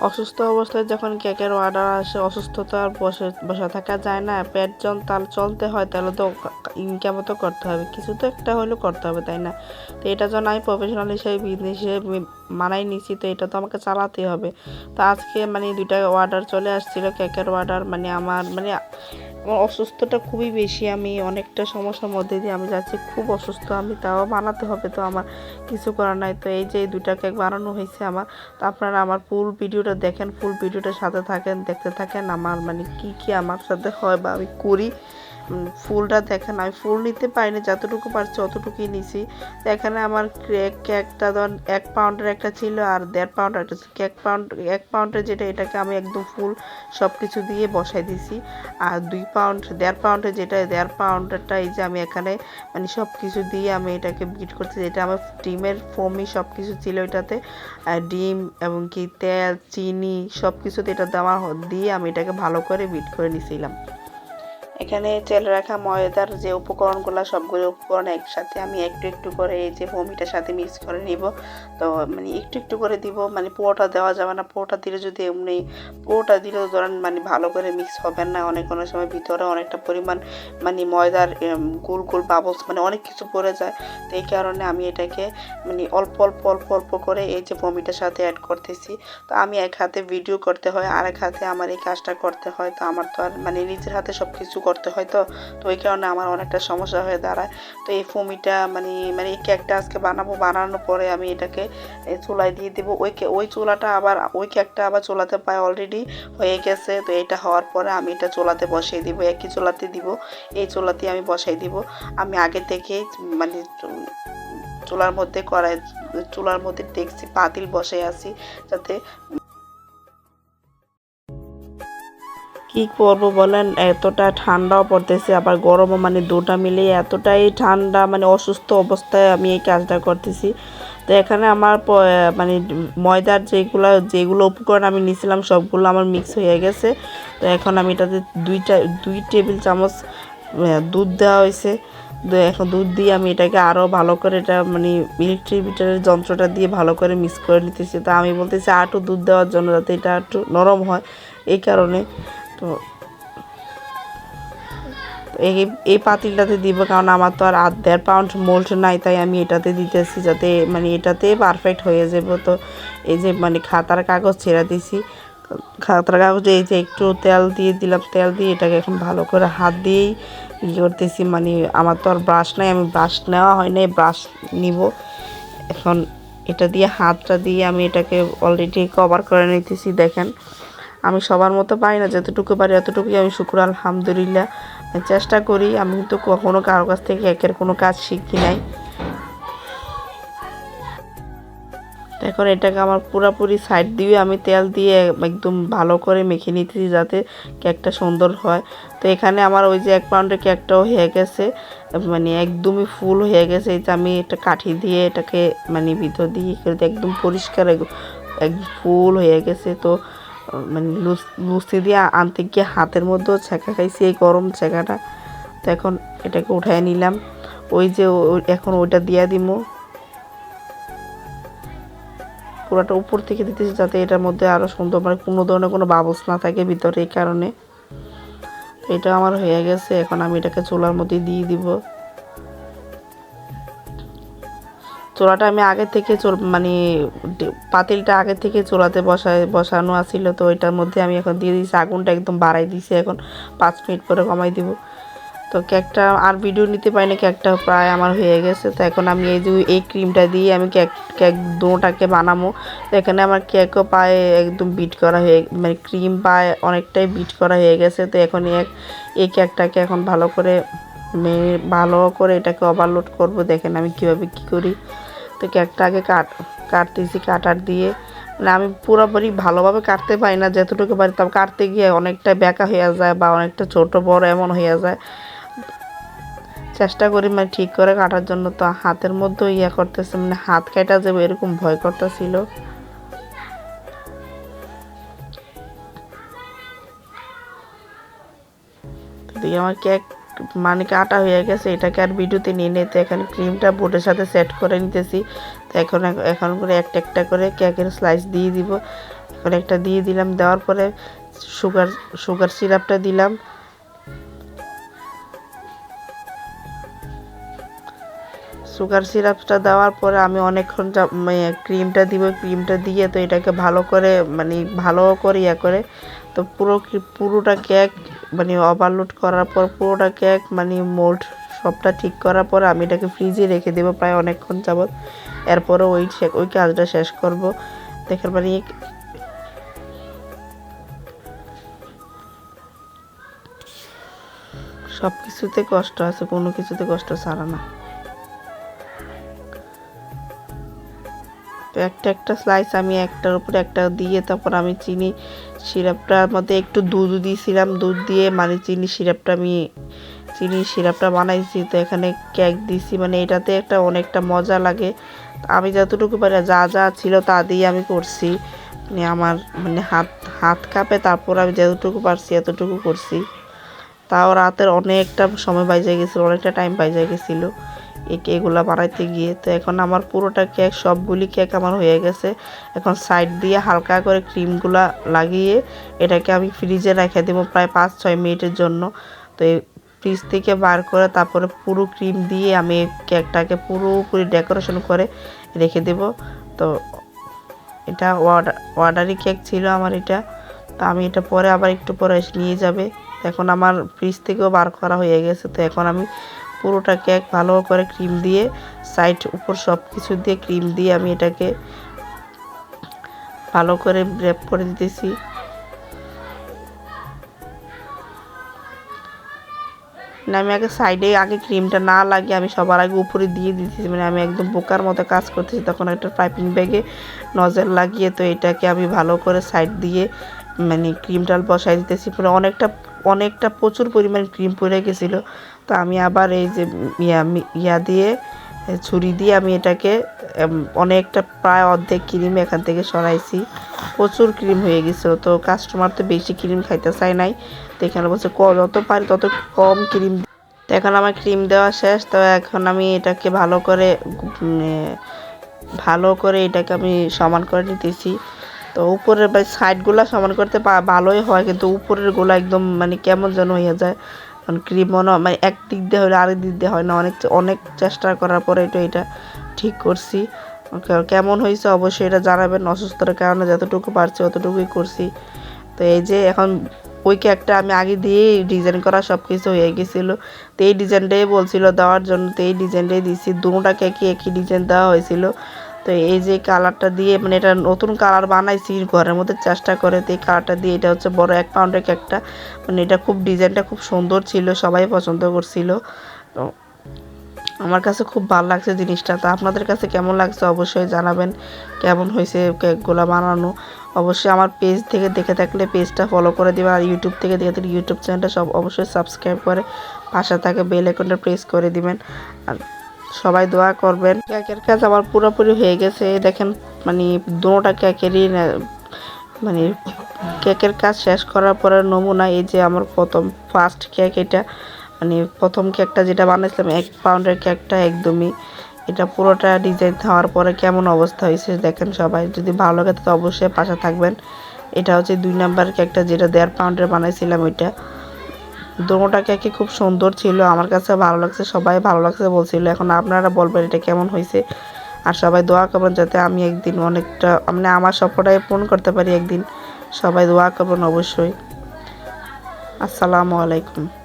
অসুস্থ অবস্থায় যখন কেকের অর্ডার আসে অসুস্থতার বসে বসে থাকা যায় না। পেট যখন তাল চলতে হয়, তাহলে তো ইনকাম তো করতে হবে। কিছু তো একটা হলেও করতে হবে, তাই না? তো এটা যখন আমি প্রফেশনাল হিসেবে বিজনেস হিসেবে মানাই নিছি। তো এটা তো আমাকে চালাতেই হবে। তো আজকে মানে দুইটা অর্ডার চলে আসছিল, কেকের অর্ডার মানে আমার মানে আমার অসুস্থটা খুবই বেশি, আমি অনেকটা সমস্যার মধ্যে দিয়ে আমি যাচ্ছি, খুব অসুস্থ, আমি তাও বানাতে হবে তো আমার কিছু করার নাই, তো এই যে এই দুটা কেক বানানো হয়েছে আমার, তো আপনারা আমার ফুল ভিডিওটা দেখেন ফুল ভিডিওটার সাথে থাকেন, দেখতে থাকেন, আমার মানে কি কি আমার সাথে হয় বা আমি করি ফুলটা দেখেন, আমি ফুল নিতে পারিনি, যতটুকু পারছি অতটুকুই নিছি। তো এখানে আমার কেক কেকটা ধর এক পাউন্ডের একটা ছিল আর দেড় পাউন্ডের একটা এক পাউন্ড এক পাউন্ডের যেটা, এটাকে আমি একদম ফুল সব কিছু দিয়ে বসাই দিছি। আর দুই পাউন্ড দেড় পাউন্ডের যেটা, দেড় পাউন্ডেরটা এই যে আমি এখানে মানে সব কিছু দিয়ে আমি এটাকে বিট করছি। এটা আমার ডিমের ফোমি সব কিছু ছিল এটাতে। ডিম এবং কি তেল, চিনি সব কিছুতে এটা দেওয়া দিয়ে আমি এটাকে ভালো করে বিট করে নিছিলাম। এখানে তেল রাখা ময়দার যে উপকরণগুলো, সবগুলো উপকরণ একসাথে আমি একটু একটু করে এই যে ভমিটার সাথে মিক্স করে নিব। তো মানে একটু একটু করে দিব মানে পুরোটা দেওয়া যাবে না। পুরোটা দিলে যদি এমনি, পুরোটা দিলেও ধরেন মানে ভালো করে মিক্স হবে না। অনেক অনেক সময় ভিতরে অনেকটা পরিমাণ মানে ময়দার গোল গোল বাবলস মানে অনেক কিছু পড়ে যায়। তো এই কারণে আমি এটাকে মানে অল্প অল্প অল্প অল্প করে এই যে ভমিটার সাথে অ্যাড করতেছি। তো আমি এক হাতে ভিডিও করতে হয় আর এক হাতে আমার এই কাজটা করতে হয়। তো আমার তো আর মানে নিজের হাতে সব কিছু করতে হয়। তো তো ওই কারণে আমার অনেকটা সমস্যা হয়ে দাঁড়ায়। তো এই ফমিটা মানে মানে এই কেকটা আজকে বানাবো, বানানোর পরে আমি এটাকে চুলায় দিয়ে দেবো। ওই ওই চুলাটা আবার, ওই কেকটা আবার চুলাতে পায় অলরেডি হয়ে গেছে। তো এটা হওয়ার পরে আমি এটা চুলাতে বসিয়ে দিব, একই চুলাতে দিব। এই চুলাতে আমি বসাই দিব। আমি আগে থেকেই মানে চুলার মধ্যে কড়াই, চুলার মধ্যে দেখছি, পাতিল বসে আছি যাতে কি করব বলেন? এতটা ঠান্ডাও পড়তেছে, আবার গরমও মানে দুটা মিলিয়ে এতটাই ঠান্ডা মানে অসুস্থ অবস্থায় আমি এই কাজটা করতেছি। তো এখানে আমার মানে ময়দার যেগুলো যেগুলো উপকরণ আমি নিয়েছিলাম সবগুলো আমার মিক্স হয়ে গেছে। তো এখন আমি এটাতে দুইটা, দুই টেবিল চামচ দুধ দেওয়া হয়েছে। তো এখন দুধ দিয়ে আমি এটাকে আরও ভালো করে এটা মানে ইলেকট্রিক মিটারের যন্ত্রটা দিয়ে ভালো করে মিক্স করে নিতেছি। তো আমি বলতেছি আটু দুধ দেওয়ার জন্য যাতে এটা একটু নরম হয়। এই কারণে তো এই এই পাতিলটাতে দিব, কারণ আমার তো আর আধ দেড় পাউন্ড মোল্ড নাই, তাই আমি এটাতে দিতেছি যাতে মানে এটাতে পারফেক্ট হয়ে যাব। তো এই যে মানে খাতার কাগজ ছেড়ে দিছি। খাতার কাগজে এই যে একটু তেল দিয়ে দিলাম, তেল দিয়ে এটাকে এখন ভালো করে হাত দিয়েই ই করতেছি। মানে আমার তো আর ব্রাশ নাই, আমি ব্রাশ নেওয়া হয় নাই ব্রাশ নিব। এখন এটা দিয়ে, হাতটা দিয়ে আমি এটাকে অলরেডি কভার করে নিতেছি, দেখেন। আমি সবার মতো পারি না, যতটুকু পারি অতটুকুই আমি শুক্র, আলহামদুলিল্লাহ। চেষ্টা করি, আমি কিন্তু কখনো কারও কাছ থেকে একের কোনো কাজ শিখি নাই। এখন এটাকে আমার পুরাপুরি সাইড দিয়ে আমি তেল দিয়ে একদম ভালো করে মেখে নিতেছি যাতে কেকটা সুন্দর হয়। তো এখানে আমার ওই যে এক পাউন্ডের কেকটাও হয়ে গেছে মানে একদমই ফুল হয়ে গেছে। এই যে আমি এটা কাঠি দিয়ে এটাকে মানে ভিতর দিয়ে একদম পরিষ্কার এক- ফুল হয়ে গেছে। তো মানে লুচ- দিয়ে আনতে গিয়ে হাতের মধ্যেও ছেঁকা খাইছি এই গরম ছেঁকাটা। তো এখন এটাকে উঠায় নিলাম। ওই যে এখন ওইটা দিয়া দিমু। পুরাটা উপর থেকে দিতেছি যাতে এটার মধ্যে আরও সুন্দর মানে কোনো ধরনের কোনো বাবলস না থাকে ভিতরে এই কারণে। এটা আমার হয়ে গেছে। এখন আমি এটাকে চুলার মধ্যে দিয়ে দিব। চোলাটা আমি আগে থেকে মানে পাতিলটা আগে থেকে চোলাতে বসায় বসানো আছিল, তো ওইটার মধ্যে আমি এখন দিয়ে দিয়েছি, আগুনটা একদম বাড়াই দিয়েছি, এখন পাঁচ মিনিট পরে কমাই দিব। তো কেকটা আর ভিডিও নিতে পারি না, কেকটা প্রায় আমার হয়ে গেছে, তো এখন আমি এই যে এই ক্রিমটা দিয়ে আমি কেক কেক দোটাকে বানাবো। তো এখানে আমার কেকও পায়ে একদম বিট করা হয়ে মানে ক্রিম পায়ে অনেকটাই বিট করা হয়ে গেছে, তো এখন এক এই কেকটাকে এখন ভালো করে ভালো করে এটাকে ওভারলোড করব, দেখেন আমি কীভাবে কি করি। তো কেকটা আগে কাট, কাটতেছি কাটার দিয়ে। মানে আমি পুরোপুরি ভালোভাবে কাটতে পারি না, যতটুকু পারি তবে কাটতে গিয়ে অনেকটা ব্যাকা হয়ে যায় বা অনেকটা ছোট, বড় এমন হয়ে যায়। চেষ্টা করি মানে ঠিক করে কাটার জন্য, তো হাতের মধ্যেও ইয়ে করতেছে মানে হাত কাটা যাবে এরকম ভয় করতেছিল। আমার কেক মানে কাটা হয়ে গেছে, এটাকে আর ভিডিওতে নিয়ে নিতে এখানে ক্রিমটা বোর্ডের সাথে সেট করে নিতেছি। তো এখন এখন করে একটা একটা করে কেকের স্লাইস দিয়ে দিব। এখন একটা দিয়ে দিলাম, দেওয়ার পরে সুগার সুগার সিরাপটা দিলাম। সুগার সিরাপটা দেওয়ার পরে আমি অনেকক্ষণ মানে ক্রিমটা দিব ক্রিমটা দিয়ে তো এটাকে ভালো করে মানে ভালো করে ইয়ে করে, তো পুরো পুরোটা কেক মানে ওভারলোড করার পর পুরোটা কেক মানে মোল্ড সবটা ঠিক করার পর আমি এটাকে ফ্রিজে রেখে দেবো প্রায় অনেকক্ষণ যাবৎ। এরপরে ওই ওই কাজটা শেষ করব। দেখেন মানে সব কিছুতে কষ্ট আছে, কোনো কিছুতে কষ্ট ছাড়া না। তো একটা একটা স্লাইস আমি একটার উপরে একটা দিয়ে তারপর আমি চিনি সিরাপটার মধ্যে একটু দুধ দিয়েছিলাম, দুধ দিয়ে মানে চিনি সিরাপটা আমি, চিনি সিরাপটা বানাইছি। তো এখানে কেক দিছি মানে এটাতে একটা অনেকটা মজা লাগে। আমি যতটুকু পারি যা যা ছিল তা দিয়ে আমি করছি। মানে আমার মানে হাত হাত কাঁপে, তারপর আমি যতটুকু পারছি এতটুকু করছি। তাও রাতের অনেকটা সময় বাইজে গেছিল, অনেকটা টাইম বাইজে গেছিল। এই কেকগুলো বানাইতে গিয়ে। তো এখন আমার পুরোটা কেক, সবগুলি কেক আমার হয়ে গেছে। এখন সাইড দিয়ে হালকা করে ক্রিমগুলো লাগিয়ে এটাকে আমি ফ্রিজে রেখে দেবো প্রায় পাঁচ, ছয় মিনিটের জন্য। তো এই ফ্রিজ থেকে বার করে তারপরে পুরো ক্রিম দিয়ে আমি কেকটাকে পুরোপুরি ডেকোরেশন করে রেখে দেব। তো এটা অর্ডার অর্ডারি কেক ছিল আমার এটা। তো আমি এটা পরে আবার একটু পরে নিয়ে যাবে। এখন আমার ফ্রিজ থেকেও বার করা হয়ে গেছে। তো এখন আমি পুরোটা কেক ভালো করে ক্রিম দিয়ে সাইড উপর সব কিছু দিয়ে ক্রিম দিয়ে আমি এটাকে ভালো করে র্যাপ করে দিতেছি। না, আমি আগে সাইডে আগে ক্রিমটা না লাগিয়ে আমি সবার আগে উপরে দিয়ে দিতেছি। মানে আমি একদম বোকার মতো কাজ করতেছি। তখন একটা পাইপিং ব্যাগে নজর লাগিয়ে তো এটাকে আমি ভালো করে সাইড দিয়ে মানে ক্রিমটা বসাই দিতেছি। পরে অনেকটা অনেকটা প্রচুর পরিমাণ ক্রিম পড়ে গেছিল। তো আমি আবার এই যে ইয়া ইয়া দিয়ে ছুরি দিয়ে আমি এটাকে অনেকটা প্রায় অর্ধেক ক্রিম এখান থেকে সরাইছি। প্রচুর ক্রিম হয়ে গেছিল তো কাস্টমার তো বেশি ক্রিম খাইতে চায় নাই। তো এখানে বলছে যত পারি তত কম ক্রিম তো এখন আমার ক্রিম দেওয়া শেষ, তো এখন আমি এটাকে ভালো করে ভালো করে এটাকে আমি সমান করে নিতেছি। তো উপরের সাইডগুলো সমান করতে ভালোই হয়, কিন্তু উপরেরগুলো একদম মানে কেমন যেন হয়ে যায়। কারণ ক্রিম মনে মানে এক দিক দিয়ে হলে আরেক দিক দিয়ে হয় না। অনেক অনেক চেষ্টা করার পরে এটা এটা ঠিক করছি। কেমন হয়েছে অবশ্যই এটা জানাবেন অসুস্থতার কারণে যতটুকু পারছি অতটুকুই করছি। তো এই যে এখন ওই কেকটা আমি আগে দিয়ে ডিজাইন করা সব কিছু হয়ে গেছিল। তো এই ডিজাইনটাই বলছিল দেওয়ার জন্য। তো এই ডিজাইনটাই দিছি। দুটা কেকে একই ডিজাইন দেওয়া হয়েছিল। তো এই যে কালারটা দিয়ে মানে এটা নতুন কালার বানাইছি ঘরের মধ্যে চেষ্টা করে তো এই কালারটা দিয়ে এটা হচ্ছে বড় এক পাউন্ডের কেকটা। মানে এটা খুব ডিজাইনটা খুব সুন্দর ছিল, সবাই পছন্দ করছিল। তো আমার কাছে খুব ভালো লাগছে জিনিসটা। তো আপনাদের কাছে কেমন লাগছে অবশ্যই জানাবেন, কেমন হয়েছে কেকগুলো বানানো? অবশ্যই আমার পেজ থেকে দেখে থাকলে পেজটা ফলো করে দেবেন আর ইউটিউব থেকে দেখে থাকলে ইউটিউব চ্যানেলটা সব অবশ্যই সাবস্ক্রাইব করে পাশে থাকে বেল আইকনটা প্রেস করে দিবেন। আর সবাই দোয়া করবেন। কেকের কাজ আমার পুরোপুরি হয়ে গেছে। দেখেন মানে দুটা কেকেরই মানে কেকের কাজ শেষ করার পরে নমুনা, এই যে আমার প্রথম ফার্স্ট কেক এটা। মানে প্রথম কেকটা যেটা বানাইছিলাম এক পাউন্ডের কেকটা একদমই। এটা পুরোটা ডিজাইন হওয়ার পরে কেমন অবস্থা হয়েছে দেখেন সবাই। যদি ভালো লাগে তো অবশ্যই পাশে থাকবেন। এটা হচ্ছে দুই নাম্বার কেকটা যেটা দেড় পাউন্ডের বানাইছিলাম ওইটা। দোনোটা কেকই খুব সুন্দর ছিল, আমার কাছে ভালো লাগছে, সবাই ভালো লাগছে বলছিল। এখন আপনারা বলবেন এটা কেমন হয়েছে? আর সবাই দোয়া করবেন যাতে আমি একদিন অনেকটা মানে আমার স্বপ্নটাই পূরণ করতে পারি একদিন। সবাই দোয়া করবেন অবশ্যই। আসসালামু আলাইকুম।